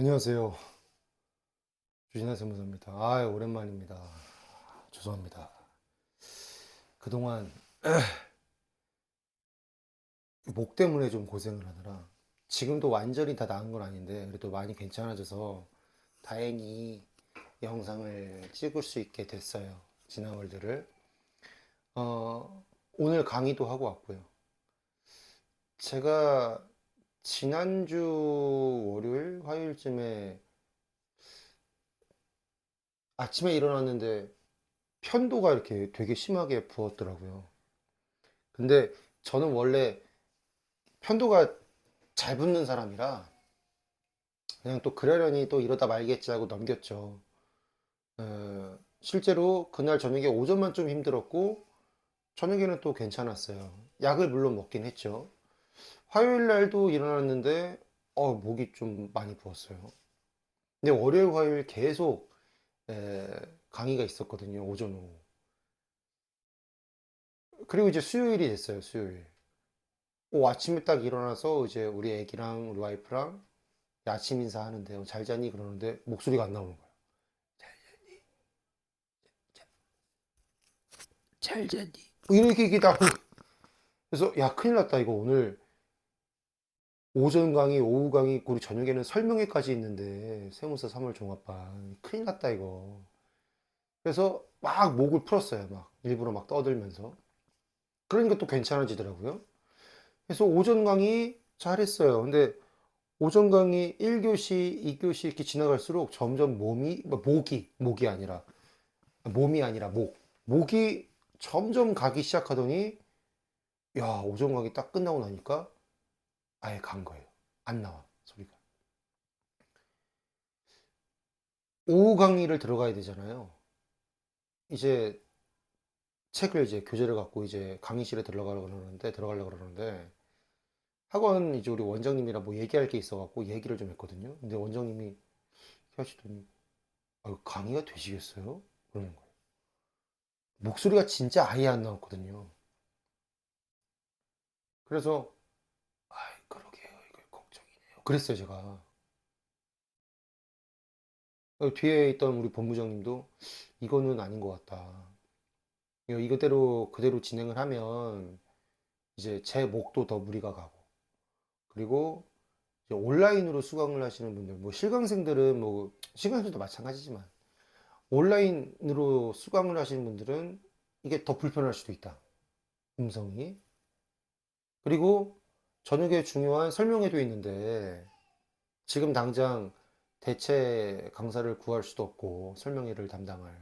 안녕하세요. 주진아 세무사입니다. 아, 오랜만입니다. 죄송합니다. 그동안 목 때문에 좀 고생을 하느라 지금도 완전히 다 나은 건 아닌데 그래도 많이 괜찮아져서 다행히 영상을 찍을 수 있게 됐어요. 진화월드를. 어, 오늘 강의도 하고 왔고요. 제가 지난주 월요일, 화요일쯤에 아침에 일어났는데 편도가 이렇게 되게 심하게 부었더라고요. 근데 저는 원래 편도가 잘 붓는 사람이라 그냥 또 그러려니 또 이러다 말겠지 하고 넘겼죠. 어, 실제로 그날 저녁에 오전만 좀 힘들었고 저녁에는 또 괜찮았어요. 약을 물론 먹긴 했죠. 화요일 날도 일어났는데 어, 목이 좀 많이 부었어요. 근데 월요일, 화요일 계속 에, 강의가 있었거든요. 오전, 오후. 그리고 이제 수요일이 됐어요. 수요일. 오, 아침에 딱 일어나서 이제 우리 애기랑 우리 와이프랑 아침 인사 하는데 잘 자니? 그러는데 목소리가 안 나오는 거예요. 잘 자니? 이렇게 이렇게 딱 그래서 야 큰일 났다 이거 오늘 오전 강의, 오후 강의 우리 저녁에는 설명회까지 있는데 세무사 3월 종합반 큰일 났다 이거. 그래서 막 목을 풀었어요. 막 일부러 막 떠들면서. 그러니까 또 괜찮아지더라고요. 그래서 오전 강의 잘했어요. 근데 오전 강의 1교시, 2교시 이렇게 지나갈수록 점점 몸이 뭐 목이 목이 아니라 몸이 아니라 목 목이 점점 가기 시작하더니 야 오전 강의 딱 끝나고 나니까 아예 간 거예요. 안 나와 소리가. 오후 강의를 들어가야 되잖아요. 이제 책을 이제 교재를 갖고 이제 강의실에 들어가려고 그러는데 들어가려고 그러는데 학원 이제 우리 원장님이랑 뭐 얘기할 게 있어갖고 얘기를 좀 했거든요. 근데 원장님이 하시더니 아, 강의가 되시겠어요? 그러는 거예요. 목소리가 진짜 아예 안 나왔거든요. 그래서 아이 그러게요. 이거 걱정이네요. 그랬어요 제가. 어, 뒤에 있던 우리 본부장님도 이거는 아닌 것 같다. 이거 이거대로 그대로 진행을 하면 이제 제 목도 더 무리가 가고 그리고 온라인으로 수강을 하시는 분들 뭐 실강생들은 뭐 실강생도 마찬가지지만 온라인으로 수강을 하시는 분들은 이게 더 불편할 수도 있다. 음성이. 그리고 저녁에 중요한 설명회도 있는데 지금 당장 대체 강사를 구할 수도 없고 설명회를 담당할.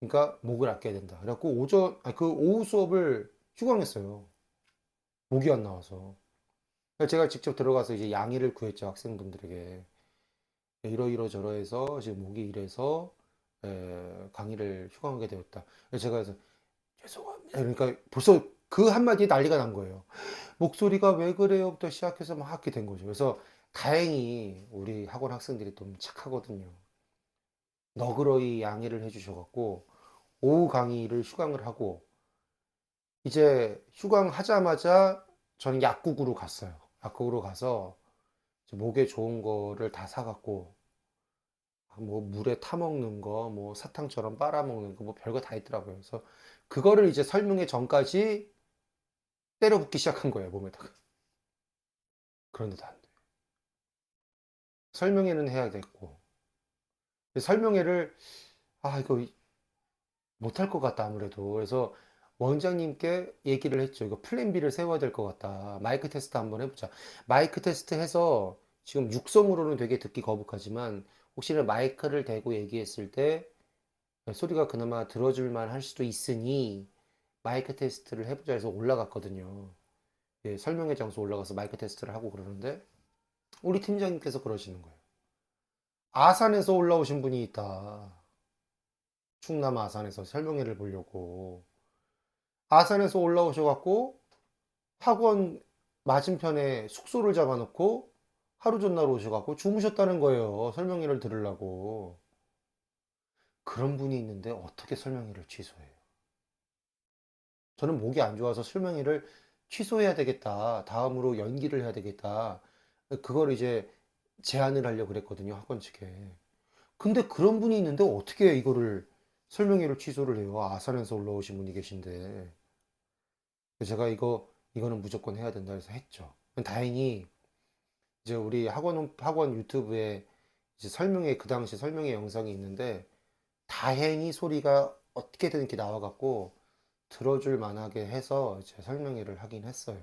그러니까 목을 아껴야 된다. 그래갖고 오전, 아니 그 오후 수업을 휴강했어요. 목이 안 나와서. 제가 직접 들어가서 이제 양해를 구했죠 학생분들에게. 이러이러 저러해서 지금 목이 이래서 에, 강의를 휴강하게 되었다. 제가 그래서 죄송합니다. 그러니까 벌써 그 한마디에 난리가 난 거예요. 목소리가 왜 그래요?부터 시작해서 막 하게 된 거죠. 그래서 다행히 우리 학원 학생들이 좀 착하거든요. 너그러이 양해를 해주셔갖고 오후 강의를 휴강을 하고 이제 휴강하자마자 저는 약국으로 갔어요. 약국으로 가서 목에 좋은 거를 다 사갖고 뭐 물에 타 먹는 거, 뭐 사탕처럼 빨아 먹는 거, 뭐 별거 다 있더라고요. 그래서 그거를 이제 설명회 전까지 때려 붓기 시작한 거예요, 몸에다가. 그런데도 안 돼요. 설명회는 해야 됐고. 설명회를, 아, 이거 못할 것 같다, 아무래도. 그래서 원장님께 얘기를 했죠. 이거 플랜 B를 세워야 될 것 같다. 마이크 테스트 한번 해보자. 마이크 테스트 해서 지금 육성으로는 되게 듣기 거북하지만 혹시나 마이크를 대고 얘기했을 때 소리가 그나마 들어줄만 할 수도 있으니 마이크 테스트를 해보자 해서 올라갔거든요. 예, 설명회 장소 올라가서 마이크 테스트를 하고 그러는데 우리 팀장님께서 그러시는 거예요. 아산에서 올라오신 분이 있다. 충남 아산에서 설명회를 보려고. 아산에서 올라오셔갖고 학원 맞은편에 숙소를 잡아놓고 하루 전날 오셔갖고 주무셨다는 거예요. 설명회를 들으려고. 그런 분이 있는데 어떻게 설명회를 취소해요? 저는 목이 안 좋아서 설명회를 취소해야 되겠다. 다음으로 연기를 해야 되겠다. 그걸 이제 제안을 하려고 그랬거든요, 학원 측에. 근데 그런 분이 있는데 어떻게 이거를 설명회를 취소를 해요? 아산에서 올라오신 분이 계신데. 제가 이거, 이거는 무조건 해야 된다 해서 했죠. 다행히 이제 우리 학원, 학원 유튜브에 이제 설명회, 그 당시 설명회 영상이 있는데 다행히 소리가 어떻게든 이렇게 나와갖고 들어줄 만하게 해서 이제 설명회를 하긴 했어요.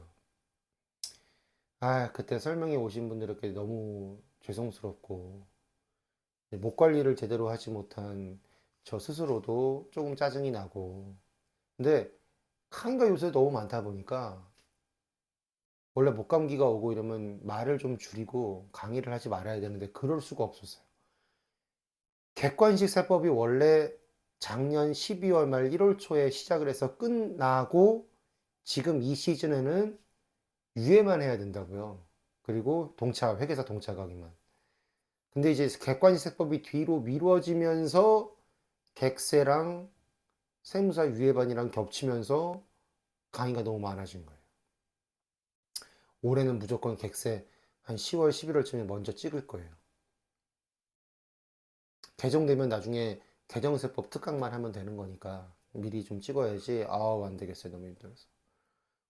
아, 그때 설명회 오신 분들에게 너무 죄송스럽고 목 관리를 제대로 하지 못한 저 스스로도 조금 짜증이 나고 근데 감기가 요새 너무 많다 보니까 원래 목 감기가 오고 이러면 말을 좀 줄이고 강의를 하지 말아야 되는데 그럴 수가 없었어요. 객관식 세법이 원래 작년 12월 말 1월 초에 시작을 해서 끝나고 지금 이 시즌에는 유예만 해야 된다고요. 그리고 동차, 회계사 동차 강의만. 근데 이제 객관식 세법이 뒤로 미뤄지면서 객세랑 세무사 유예반이랑 겹치면서 강의가 너무 많아진 거예요. 올해는 무조건 객세 한 10월, 11월쯤에 먼저 찍을 거예요. 개정되면 나중에 개정세법 특강만 하면 되는 거니까 미리 좀 찍어야지. 아우, 안 되겠어요. 너무 힘들어서.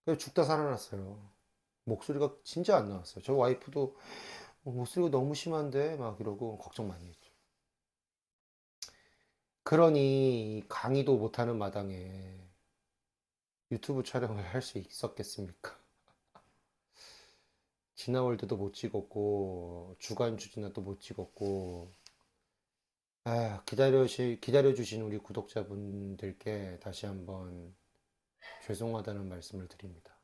그래서 죽다 살아났어요. 목소리가 진짜 안 나왔어요. 저 와이프도 어, 목소리가 너무 심한데 막 이러고 걱정 많이 했죠. 그러니 강의도 못하는 마당에 유튜브 촬영을 할 수 있었겠습니까? 진화월드도 못 찍었고 주간 주진화도 못 찍었고 아, 기다려시, 기다려주신 우리 구독자분들께 다시 한번 죄송하다는 말씀을 드립니다.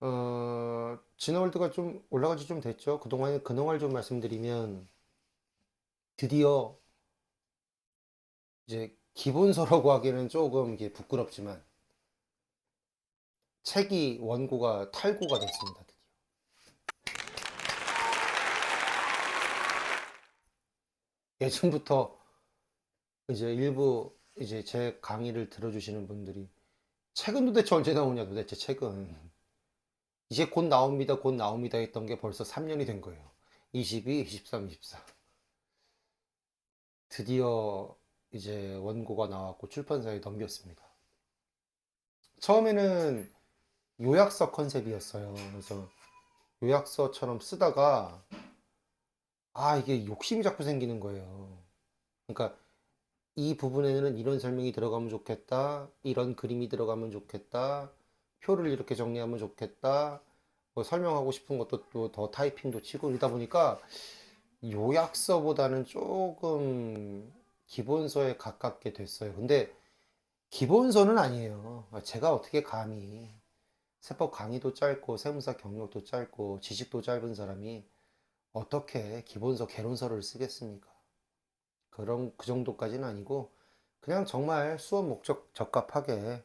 어, 진화월드가 좀 올라간 지 좀 됐죠. 그동안에 근황을 좀 말씀드리면 드디어 이제 기본서라고 하기는 조금 부끄럽지만 책이 원고가 탈고가 됐습니다. 드디어. 예전부터 이제 일부 이제 제 강의를 들어주시는 분들이 책은 도대체 언제 나오냐? 도대체 책은 이제 곧 나옵니다 곧 나옵니다 했던 게 벌써 3년이 된 거예요. 22, 23, 24 드디어 이제 원고가 나왔고 출판사에 넘겼습니다. 처음에는 요약서 컨셉이었어요. 그래서 요약서처럼 쓰다가 아, 이게 욕심이 자꾸 생기는 거예요. 그러니까 이 부분에는 이런 설명이 들어가면 좋겠다. 이런 그림이 들어가면 좋겠다. 표를 이렇게 정리하면 좋겠다. 뭐 설명하고 싶은 것도 또 더 타이핑도 치고 이러다 보니까 요약서보다는 조금 기본서에 가깝게 됐어요. 근데 기본서는 아니에요. 제가 어떻게 감히 세법 강의도 짧고 세무사 경력도 짧고 지식도 짧은 사람이 어떻게 기본서 개론서를 쓰겠습니까? 그런 그 정도까지는 아니고 그냥 정말 수업 목적 적합하게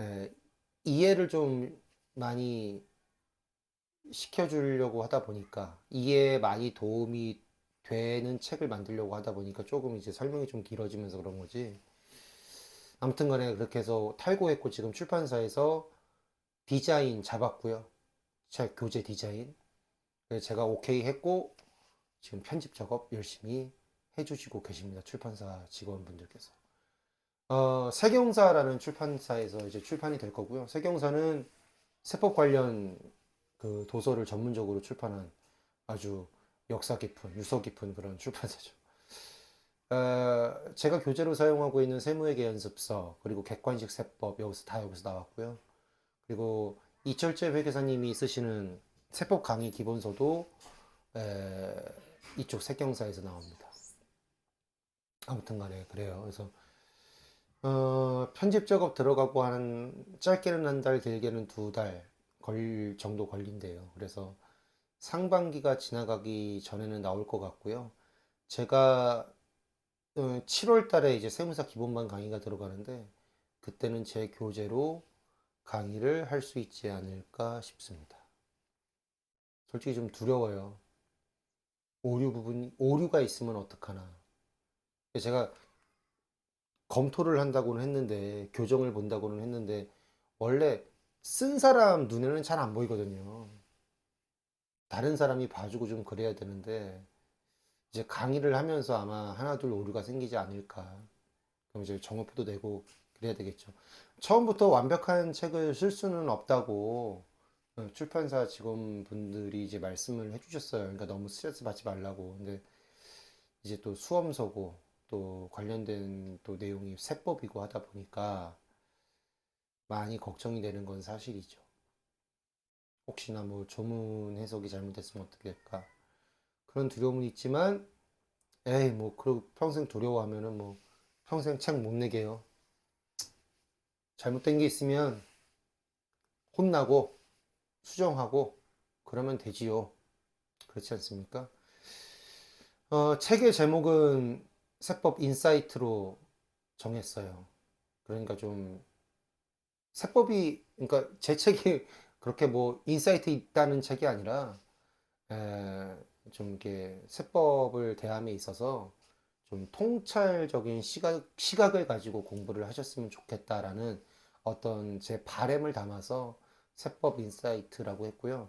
에, 이해를 좀 많이 시켜주려고 하다 보니까 이해에 많이 도움이 되는 책을 만들려고 하다 보니까 조금 이제 설명이 좀 길어지면서 그런 거지. 아무튼 간에 그렇게 해서 탈고했고 지금 출판사에서 디자인 잡았고요. 책 교재 디자인. 그래서 제가 오케이 했고 지금 편집 작업 열심히 해주시고 계십니다. 출판사 직원분들께서. 어, 세경사라는 출판사에서 이제 출판이 될 거고요. 세경사는 세법 관련 그 도서를 전문적으로 출판한 아주 역사 깊은, 유서 깊은 그런 출판사죠. 어, 제가 교재로 사용하고 있는 세무회계 연습서, 그리고 객관식 세법, 여기서 다 여기서 나왔고요. 그리고 이철재 회계사님이 쓰시는 세법 강의 기본서도 에, 이쪽 색경사에서 나옵니다. 아무튼 간에 그래요. 그래서 어, 편집 작업 들어가고 한 짧게는 한 달, 길게는 두 달 걸 정도 걸린대요. 그래서 상반기가 지나가기 전에는 나올 것 같고요. 제가 어, 7월 달에 이제 세무사 기본반 강의가 들어가는데 그때는 제 교재로 강의를 할 수 있지 않을까 싶습니다. 솔직히 좀 두려워요. 오류 부분이, 오류가 있으면 어떡하나. 제가 검토를 한다고는 했는데, 교정을 본다고는 했는데, 원래 쓴 사람 눈에는 잘 안 보이거든요. 다른 사람이 봐주고 좀 그래야 되는데 이제 강의를 하면서 아마 하나둘 오류가 생기지 않을까. 그럼 이제 정오표도 내고 그래야 되겠죠. 처음부터 완벽한 책을 쓸 수는 없다고 어, 출판사 직원분들이 이제 말씀을 해주셨어요. 그러니까 너무 스트레스 받지 말라고. 근데 이제 또 수험서고 또 관련된 또 내용이 세법이고 하다 보니까 많이 걱정이 되는 건 사실이죠. 혹시나 뭐 조문 해석이 잘못됐으면 어떻게 될까. 그런 두려움은 있지만, 에이, 뭐, 그러고 평생 두려워하면은 뭐, 평생 책 못 내게요. 잘못된 게 있으면 혼나고, 수정하고, 그러면 되지요. 그렇지 않습니까? 어, 책의 제목은 세법 인사이트로 정했어요. 그러니까 좀, 세법이, 그러니까 제 책이 그렇게 뭐, 인사이트 있다는 책이 아니라, 에, 좀 이렇게 세법을 대함에 있어서 좀 통찰적인 시각, 시각을 가지고 공부를 하셨으면 좋겠다라는 어떤 제 바램을 담아서 세법 인사이트라고 했고요.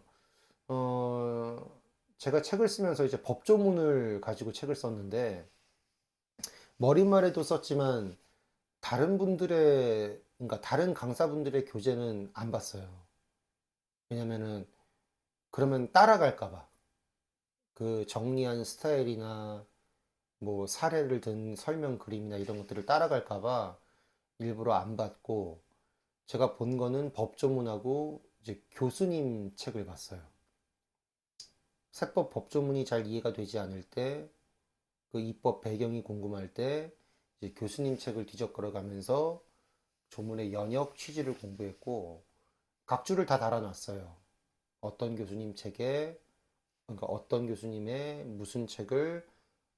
어, 제가 책을 쓰면서 이제 법조문을 가지고 책을 썼는데 머릿말에도 썼지만 다른 분들의, 그러니까 다른 강사분들의 교재는 안 봤어요. 왜냐면은 그러면 따라갈까 봐. 그 정리한 스타일이나 뭐 사례를 든 설명 그림이나 이런 것들을 따라갈까 봐 일부러 안 봤고 제가 본 거는 법조문하고 이제 교수님 책을 봤어요. 세법 법조문이 잘 이해가 되지 않을 때, 그 입법 배경이 궁금할 때 이제 교수님 책을 뒤적거려 가면서 조문의 연역 취지를 공부했고 각주를 다 달아놨어요. 어떤 교수님 책에 그러니까 어떤 교수님의 무슨 책을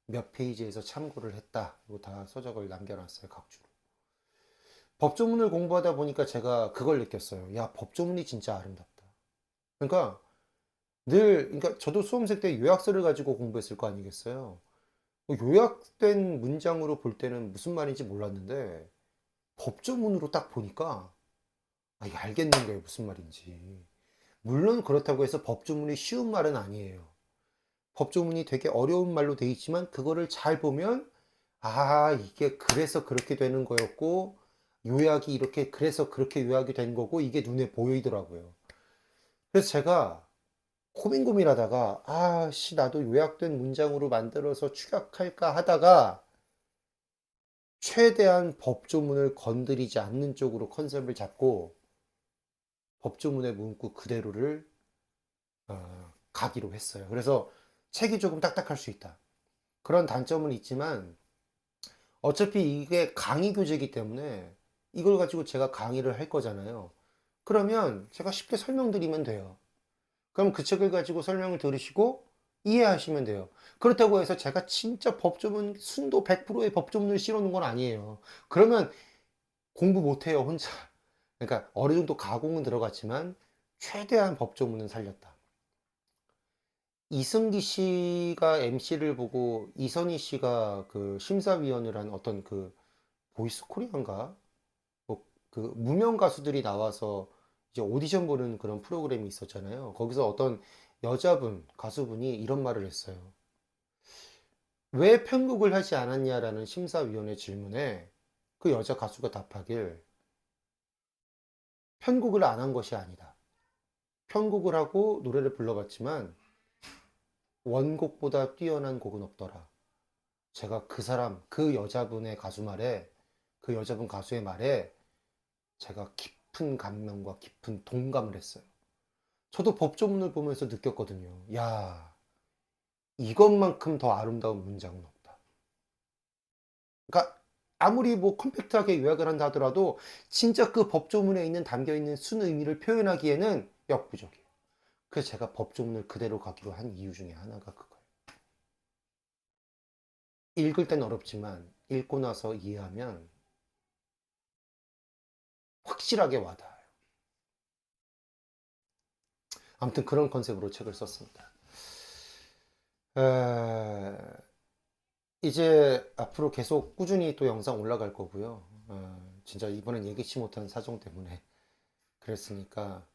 몇 페이지에서 참고를 했다. 이거 다 서적을 남겨놨어요, 각주로. 법조문을 공부하다 보니까 제가 그걸 느꼈어요. 야, 법조문이 진짜 아름답다. 그러니까 늘, 그러니까 저도 수험생 때 요약서를 가지고 공부했을 거 아니겠어요? 요약된 문장으로 볼 때는 무슨 말인지 몰랐는데 법조문으로 딱 보니까 아, 알겠는 거예요, 무슨 말인지. 물론 그렇다고 해서 법조문이 쉬운 말은 아니에요. 법조문이 되게 어려운 말로 돼 있지만 그거를 잘 보면 아, 이게 그래서 그렇게 되는 거였고 요약이 이렇게 그래서 그렇게 요약이 된 거고 이게 눈에 보이더라고요. 그래서 제가 고민 고민하다가 아, 씨 나도 요약된 문장으로 만들어서 축약할까 하다가 최대한 법조문을 건드리지 않는 쪽으로 컨셉을 잡고 법조문의 문구 그대로를 어, 가기로 했어요. 그래서 책이 조금 딱딱할 수 있다. 그런 단점은 있지만 어차피 이게 강의 교재이기 때문에 이걸 가지고 제가 강의를 할 거잖아요. 그러면 제가 쉽게 설명드리면 돼요. 그럼 그 책을 가지고 설명을 들으시고 이해하시면 돼요. 그렇다고 해서 제가 진짜 법조문 순도 100%의 법조문을 실어놓은 건 아니에요. 그러면 공부 못해요, 혼자. 그러니까 어느 정도 가공은 들어갔지만 최대한 법조문은 살렸다. 이승기 씨가 MC를 보고 이선희 씨가 그 심사위원을 한 어떤 그 보이스 코리아인가? 뭐그 무명 가수들이 나와서 이제 오디션 보는 그런 프로그램이 있었잖아요. 거기서 어떤 여자분, 가수분이 이런 말을 했어요. 왜 편곡을 하지 않았냐라는 심사위원의 질문에 그 여자 가수가 답하길 편곡을 안 한 것이 아니다. 편곡을 하고 노래를 불러봤지만 원곡보다 뛰어난 곡은 없더라. 제가 그 사람, 그 여자분의 가수 말에, 그 여자분 가수의 말에 제가 깊은 감명과 깊은 동감을 했어요. 저도 법조문을 보면서 느꼈거든요. 야, 이것만큼 더 아름다운 문장은 없다. 그러니까 아무리 뭐 컴팩트하게 요약을 한다 하더라도 진짜 그 법조문에 있는 담겨 있는 순 의미를 표현하기에는 역부족이에요. 그래서 제가 법조문을 그대로 가기로 한 이유 중에 하나가 그거예요. 읽을 땐 어렵지만 읽고 나서 이해하면 확실하게 와닿아요. 아무튼 그런 컨셉으로 책을 썼습니다. 에... 이제 앞으로 계속 꾸준히 또 영상 올라갈 거고요. 어, 진짜 이번엔 예기치 못한 사정 때문에 그랬으니까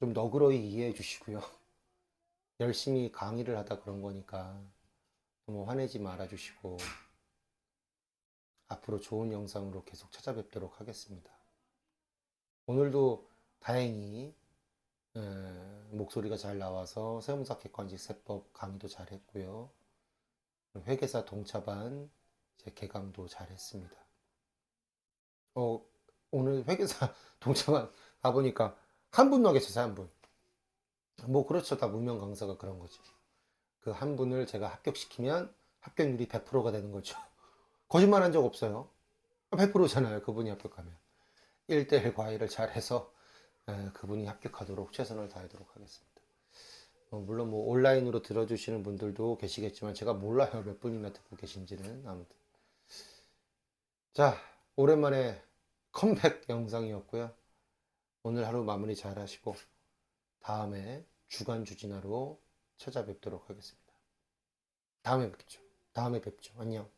좀 너그러이 이해해 주시고요. 열심히 강의를 하다 그런 거니까 너무 화내지 말아 주시고 앞으로 좋은 영상으로 계속 찾아뵙도록 하겠습니다. 오늘도 다행히 에, 목소리가 잘 나와서 세무사 객관식 세법 강의도 잘 했고요. 회계사 동차반 제 개강도 잘 했습니다. 어, 오늘 회계사 동차반 가보니까 한 분만 계셨어요, 한 분. 뭐 그렇죠. 다 무명 강사가 그런 거지. 그 한 분을 제가 합격시키면 합격률이 100%가 되는 거죠. 거짓말 한 적 없어요. 100%잖아요. 그분이 합격하면. 1대1 과외를 잘 해서 에, 그분이 합격하도록 최선을 다하도록 하겠습니다. 어, 물론 뭐 온라인으로 들어주시는 분들도 계시겠지만 제가 몰라요. 몇 분이나 듣고 계신지는. 아무튼. 자, 오랜만에 컴백 영상이었고요. 오늘 하루 마무리 잘 하시고 다음에 주간 주진화로 찾아뵙도록 하겠습니다. 다음에 뵙죠. 다음에 뵙죠. 안녕.